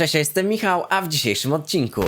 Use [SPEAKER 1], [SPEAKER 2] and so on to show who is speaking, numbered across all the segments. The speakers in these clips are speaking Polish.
[SPEAKER 1] Cześć, ja jestem Michał, a w dzisiejszym odcinku.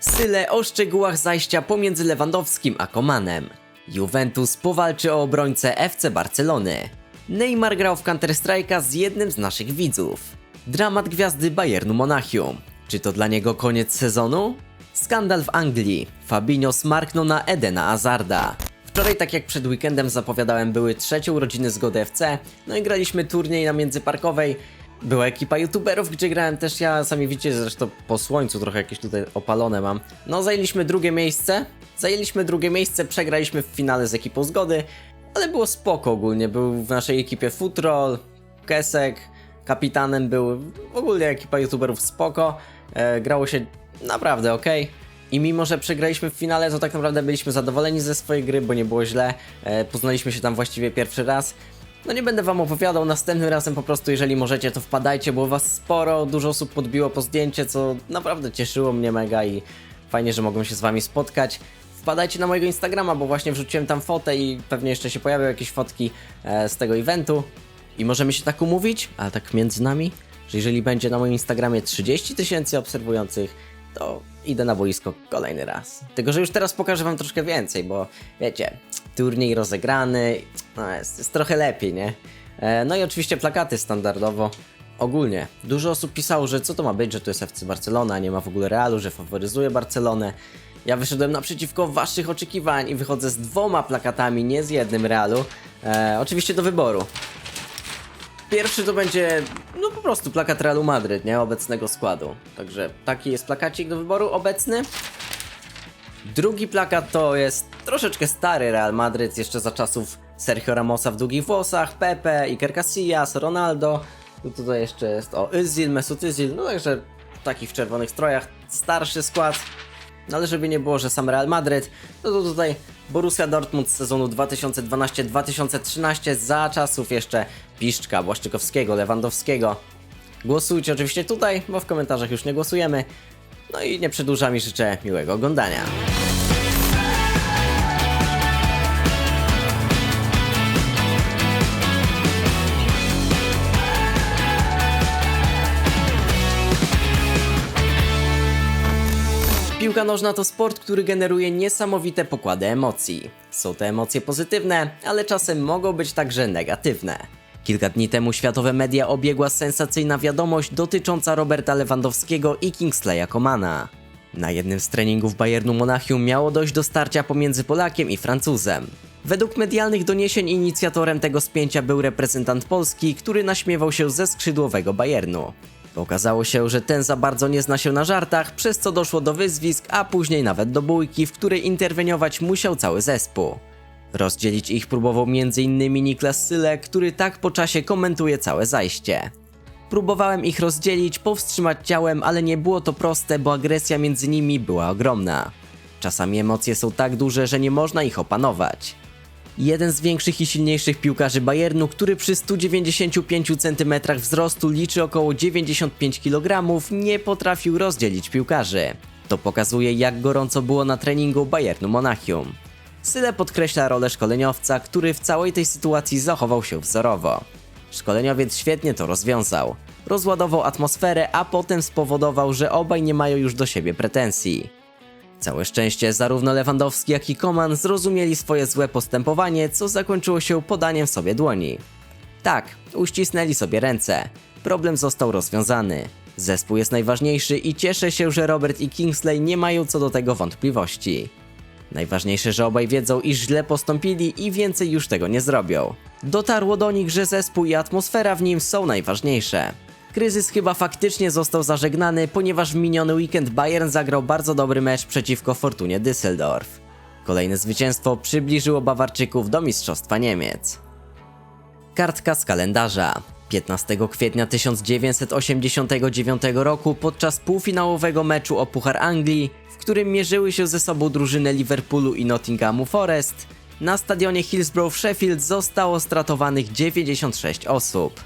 [SPEAKER 1] Syle o szczegółach zajścia pomiędzy Lewandowskim a Komanem. Juventus powalczy o obrońcę FC Barcelony. Neymar grał w Counter-Strike'a z jednym z naszych widzów. Dramat gwiazdy Bayernu Monachium. Czy to dla niego koniec sezonu? Skandal w Anglii. Fabinho smarknął na Edena Azarda Wczoraj, tak jak przed weekendem zapowiadałem, były trzecie urodziny Zgody FC, no i graliśmy turniej na międzyparkowej. Była ekipa youtuberów, gdzie grałem też ja, sami widzicie, zresztą po słońcu trochę jakieś tutaj opalone mam. No, zajęliśmy drugie miejsce, zajęliśmy drugie miejsce, przegraliśmy w finale z ekipą Zgody, ale było spoko ogólnie, był w naszej ekipie Futrol, Kesek, kapitanem był, ogólnie ekipa youtuberów spoko, e, grało się naprawdę ok. I mimo, że przegraliśmy w finale, to tak naprawdę byliśmy zadowoleni ze swojej gry, bo nie było źle. E, poznaliśmy się tam właściwie pierwszy raz. No nie będę wam opowiadał, następnym razem po prostu, jeżeli możecie, to wpadajcie, było was sporo, dużo osób podbiło po zdjęcie, co naprawdę cieszyło mnie mega i fajnie, że mogłem się z wami spotkać. Wpadajcie na mojego Instagrama, bo właśnie wrzuciłem tam fotę i pewnie jeszcze się pojawią jakieś fotki e, z tego eventu. I możemy się tak umówić, ale tak między nami, że jeżeli będzie na moim Instagramie 30 tysięcy obserwujących, to idę na boisko kolejny raz. Tylko, że już teraz pokażę wam troszkę więcej, bo wiecie, turniej rozegrany, no jest, jest trochę lepiej, nie? E, no i oczywiście plakaty standardowo. Ogólnie, dużo osób pisało, że co to ma być, że to jest FC Barcelona, nie ma w ogóle Realu, że faworyzuje Barcelonę. Ja wyszedłem naprzeciwko waszych oczekiwań i wychodzę z dwoma plakatami, nie z jednym Realu. E, oczywiście do wyboru. Pierwszy to będzie, no po prostu plakat Realu Madryt, nie? Obecnego składu. Także taki jest plakacik do wyboru obecny. Drugi plakat to jest troszeczkę stary Real Madryt, jeszcze za czasów Sergio Ramosa w długich włosach, Pepe, Iker Casillas, Ronaldo. Tu tutaj jeszcze jest o Özil, Mesut Özil, no także taki w czerwonych strojach, starszy skład. No ale żeby nie było, że sam Real Madryt, no to tutaj Borussia Dortmund z sezonu 2012-2013 za czasów jeszcze Piszczka, Błaszczykowskiego, Lewandowskiego. Głosujcie oczywiście tutaj, bo w komentarzach już nie głosujemy. No i nie przedłużam i życzę miłego oglądania. Piłka nożna to sport, który generuje niesamowite pokłady emocji. Są to emocje pozytywne, ale czasem mogą być także negatywne. Kilka dni temu światowe media obiegła sensacyjna wiadomość dotycząca Roberta Lewandowskiego i Kingsleya Komana. Na jednym z treningów Bayernu Monachium miało dojść do starcia pomiędzy Polakiem i Francuzem. Według medialnych doniesień inicjatorem tego spięcia był reprezentant Polski, który naśmiewał się ze skrzydłowego Bayernu. Okazało się, że ten za bardzo nie zna się na żartach, przez co doszło do wyzwisk, a później nawet do bójki, w której interweniować musiał cały zespół. Rozdzielić ich próbował m.in. Niklas Syle, który tak po czasie komentuje całe zajście. Próbowałem ich rozdzielić, powstrzymać ciałem, ale nie było to proste, bo agresja między nimi była ogromna. Czasami emocje są tak duże, że nie można ich opanować. Jeden z większych i silniejszych piłkarzy Bayernu, który przy 195 cm wzrostu liczy około 95 kg, nie potrafił rozdzielić piłkarzy. To pokazuje, jak gorąco było na treningu Bayernu Monachium. Syle podkreśla rolę szkoleniowca, który w całej tej sytuacji zachował się wzorowo. Szkoleniowiec świetnie to rozwiązał. Rozładował atmosferę, a potem spowodował, że obaj nie mają już do siebie pretensji. Całe szczęście zarówno Lewandowski, jak i Koman zrozumieli swoje złe postępowanie, co zakończyło się podaniem sobie dłoni. Tak, uścisnęli sobie ręce. Problem został rozwiązany. Zespół jest najważniejszy i cieszę się, że Robert i Kingsley nie mają co do tego wątpliwości. Najważniejsze, że obaj wiedzą, iż źle postąpili i więcej już tego nie zrobią. Dotarło do nich, że zespół i atmosfera w nim są najważniejsze. Kryzys chyba faktycznie został zażegnany, ponieważ w miniony weekend Bayern zagrał bardzo dobry mecz przeciwko Fortunie Düsseldorf. Kolejne zwycięstwo przybliżyło Bawarczyków do Mistrzostwa Niemiec. Kartka z kalendarza. 15 kwietnia 1989 roku podczas półfinałowego meczu o Puchar Anglii, w którym mierzyły się ze sobą drużyny Liverpoolu i Nottinghamu Forest, na stadionie Hillsborough w Sheffield zostało stratowanych 96 osób.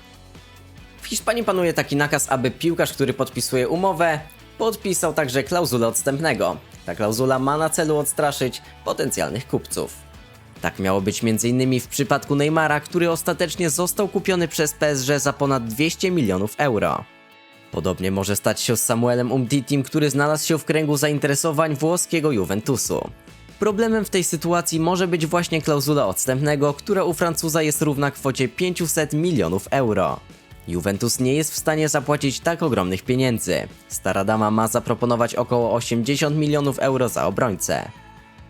[SPEAKER 1] Hiszpanii panuje taki nakaz, aby piłkarz, który podpisuje umowę, podpisał także klauzulę odstępnego. Ta klauzula ma na celu odstraszyć potencjalnych kupców. Tak miało być m.in. w przypadku Neymara, który ostatecznie został kupiony przez PSG za ponad 200 milionów euro. Podobnie może stać się z Samuelem Umtitim, który znalazł się w kręgu zainteresowań włoskiego Juventusu. Problemem w tej sytuacji może być właśnie klauzula odstępnego, która u Francuza jest równa kwocie 500 milionów euro. Juventus nie jest w stanie zapłacić tak ogromnych pieniędzy. Stara dama ma zaproponować około 80 milionów euro za obrońcę.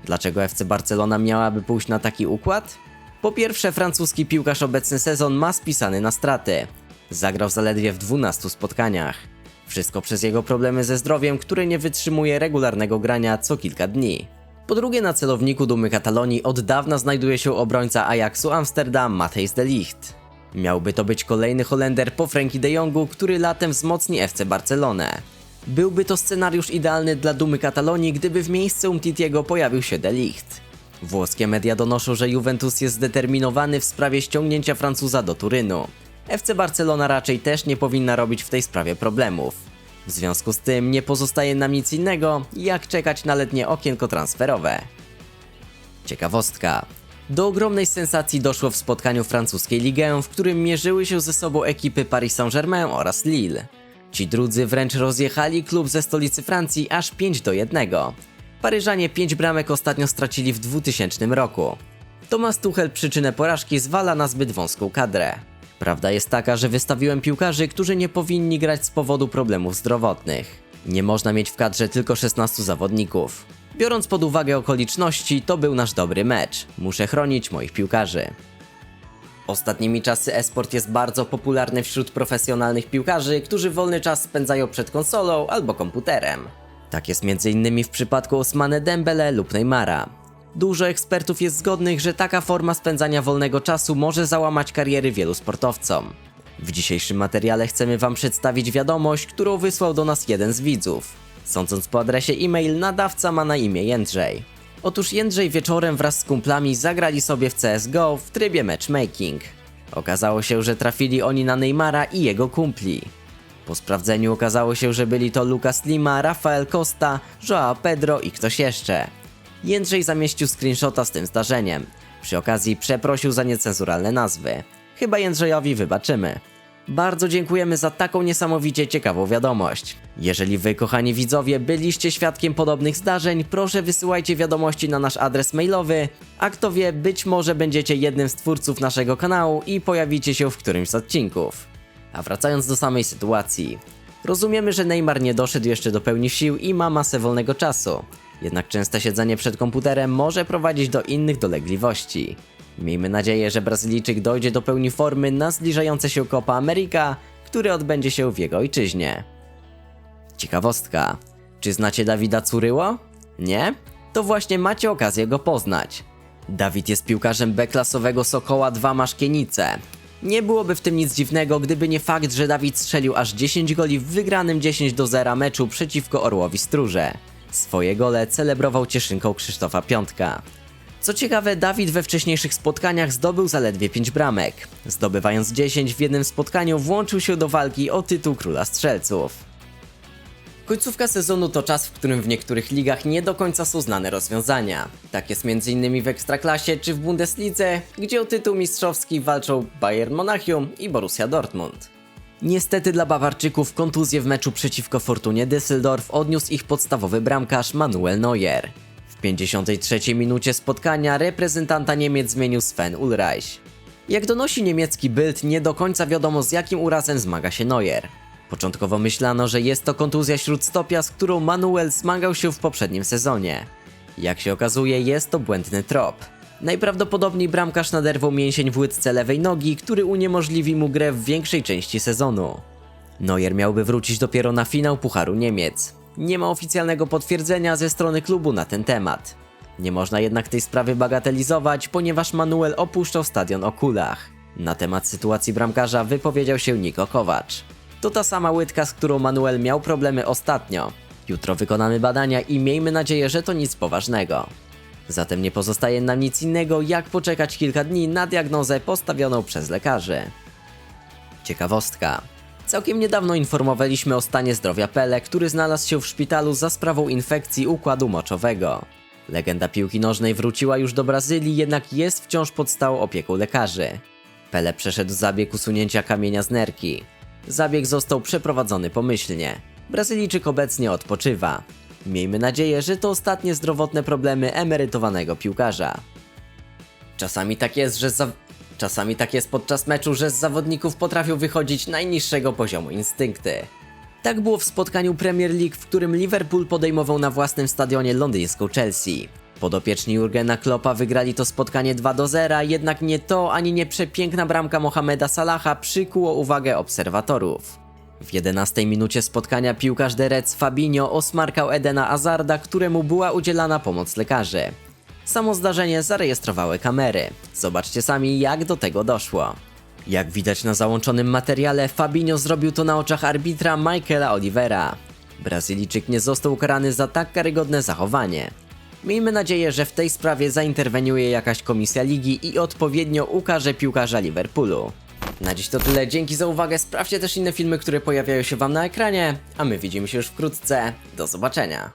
[SPEAKER 1] Dlaczego FC Barcelona miałaby pójść na taki układ? Po pierwsze, francuski piłkarz obecny sezon ma spisany na straty. Zagrał zaledwie w 12 spotkaniach. Wszystko przez jego problemy ze zdrowiem, które nie wytrzymuje regularnego grania co kilka dni. Po drugie, na celowniku dumy Katalonii od dawna znajduje się obrońca Ajaxu Amsterdam Matthijs de Ligt. Miałby to być kolejny Holender po Frankie de Jongu, który latem wzmocni FC Barcelonę. Byłby to scenariusz idealny dla dumy Katalonii, gdyby w miejsce Umtitiego pojawił się de Ligt. Włoskie media donoszą, że Juventus jest zdeterminowany w sprawie ściągnięcia Francuza do Turynu. FC Barcelona raczej też nie powinna robić w tej sprawie problemów. W związku z tym nie pozostaje nam nic innego, jak czekać na letnie okienko transferowe. Ciekawostka. Do ogromnej sensacji doszło w spotkaniu francuskiej ligę, w którym mierzyły się ze sobą ekipy Paris Saint-Germain oraz Lille. Ci drudzy wręcz rozjechali klub ze stolicy Francji aż 5 do 1. Paryżanie 5 bramek ostatnio stracili w 2000 roku. Thomas Tuchel przyczynę porażki zwala na zbyt wąską kadrę. Prawda jest taka, że wystawiłem piłkarzy, którzy nie powinni grać z powodu problemów zdrowotnych. Nie można mieć w kadrze tylko 16 zawodników. Biorąc pod uwagę okoliczności, to był nasz dobry mecz. Muszę chronić moich piłkarzy. Ostatnimi czasy esport jest bardzo popularny wśród profesjonalnych piłkarzy, którzy wolny czas spędzają przed konsolą albo komputerem. Tak jest m.in. w przypadku Osmane Dembele lub Neymara. Dużo ekspertów jest zgodnych, że taka forma spędzania wolnego czasu może załamać kariery wielu sportowcom. W dzisiejszym materiale chcemy Wam przedstawić wiadomość, którą wysłał do nas jeden z widzów. Sądząc po adresie e-mail, nadawca ma na imię Jędrzej. Otóż Jędrzej wieczorem wraz z kumplami zagrali sobie w CSGO w trybie matchmaking. Okazało się, że trafili oni na Neymara i jego kumpli. Po sprawdzeniu okazało się, że byli to Lucas Lima, Rafael Costa, Joao Pedro i ktoś jeszcze. Jędrzej zamieścił screenshota z tym zdarzeniem. Przy okazji przeprosił za niecenzuralne nazwy. Chyba Jędrzejowi wybaczymy. Bardzo dziękujemy za taką niesamowicie ciekawą wiadomość. Jeżeli wy, kochani widzowie, byliście świadkiem podobnych zdarzeń, proszę wysyłajcie wiadomości na nasz adres mailowy, a kto wie, być może będziecie jednym z twórców naszego kanału i pojawicie się w którymś z odcinków. A wracając do samej sytuacji. Rozumiemy, że Neymar nie doszedł jeszcze do pełni sił i ma masę wolnego czasu. Jednak częste siedzenie przed komputerem może prowadzić do innych dolegliwości. Miejmy nadzieję, że Brazylijczyk dojdzie do pełni formy na zbliżające się Copa America, który odbędzie się w jego ojczyźnie. Ciekawostka. Czy znacie Dawida Curyło? Nie? To właśnie macie okazję go poznać. Dawid jest piłkarzem B-klasowego Sokoła 2 Maszkienice. Nie byłoby w tym nic dziwnego, gdyby nie fakt, że Dawid strzelił aż 10 goli w wygranym 10 do 0 meczu przeciwko Orłowi Stróże. Swoje gole celebrował cieszynką Krzysztofa Piątka. Co ciekawe, Dawid we wcześniejszych spotkaniach zdobył zaledwie 5 bramek. Zdobywając 10 w jednym spotkaniu, włączył się do walki o tytuł króla strzelców. Końcówka sezonu to czas, w którym w niektórych ligach nie do końca są znane rozwiązania. Tak jest m.in. w Ekstraklasie czy w Bundeslidze, gdzie o tytuł mistrzowski walczą Bayern Monachium i Borussia Dortmund. Niestety dla Bawarczyków kontuzję w meczu przeciwko Fortunie Düsseldorf odniósł ich podstawowy bramkarz Manuel Neuer. W 53 minucie spotkania reprezentanta Niemiec zmienił Sven Ulreich. Jak donosi niemiecki Bild, nie do końca wiadomo z jakim urazem zmaga się Neuer. Początkowo myślano, że jest to kontuzja śródstopia, z którą Manuel zmagał się w poprzednim sezonie. Jak się okazuje, jest to błędny trop. Najprawdopodobniej bramkarz naderwał mięsień w łydce lewej nogi, który uniemożliwi mu grę w większej części sezonu. Neuer miałby wrócić dopiero na finał Pucharu Niemiec. Nie ma oficjalnego potwierdzenia ze strony klubu na ten temat. Nie można jednak tej sprawy bagatelizować, ponieważ Manuel opuszczał stadion o kulach. Na temat sytuacji bramkarza wypowiedział się Niko Kowacz. To ta sama łydka, z którą Manuel miał problemy ostatnio. Jutro wykonamy badania i miejmy nadzieję, że to nic poważnego. Zatem nie pozostaje nam nic innego, jak poczekać kilka dni na diagnozę postawioną przez lekarzy. Ciekawostka. Całkiem niedawno informowaliśmy o stanie zdrowia Pele, który znalazł się w szpitalu za sprawą infekcji układu moczowego. Legenda piłki nożnej wróciła już do Brazylii, jednak jest wciąż pod stałą opieką lekarzy. Pele przeszedł zabieg usunięcia kamienia z nerki. Zabieg został przeprowadzony pomyślnie. Brazylijczyk obecnie odpoczywa. Miejmy nadzieję, że to ostatnie zdrowotne problemy emerytowanego piłkarza. Czasami tak jest, że za... Czasami tak jest podczas meczu, że z zawodników potrafią wychodzić najniższego poziomu instynkty. Tak było w spotkaniu Premier League, w którym Liverpool podejmował na własnym stadionie londyńską Chelsea. Podopieczni Jurgena Kloppa wygrali to spotkanie 2 do 0, jednak nie to ani nie przepiękna bramka Mohameda Salaha przykuło uwagę obserwatorów. W 11 minucie spotkania piłkarz Derec Fabinho osmarkał Edena Azarda, któremu była udzielana pomoc lekarzy. Samo zdarzenie zarejestrowały kamery. Zobaczcie sami, jak do tego doszło. Jak widać na załączonym materiale, Fabinho zrobił to na oczach arbitra Michaela Olivera. Brazylijczyk nie został ukarany za tak karygodne zachowanie. Miejmy nadzieję, że w tej sprawie zainterweniuje jakaś komisja ligi i odpowiednio ukarze piłkarza Liverpoolu. Na dziś to tyle, dzięki za uwagę, sprawdźcie też inne filmy, które pojawiają się wam na ekranie, a my widzimy się już wkrótce. Do zobaczenia.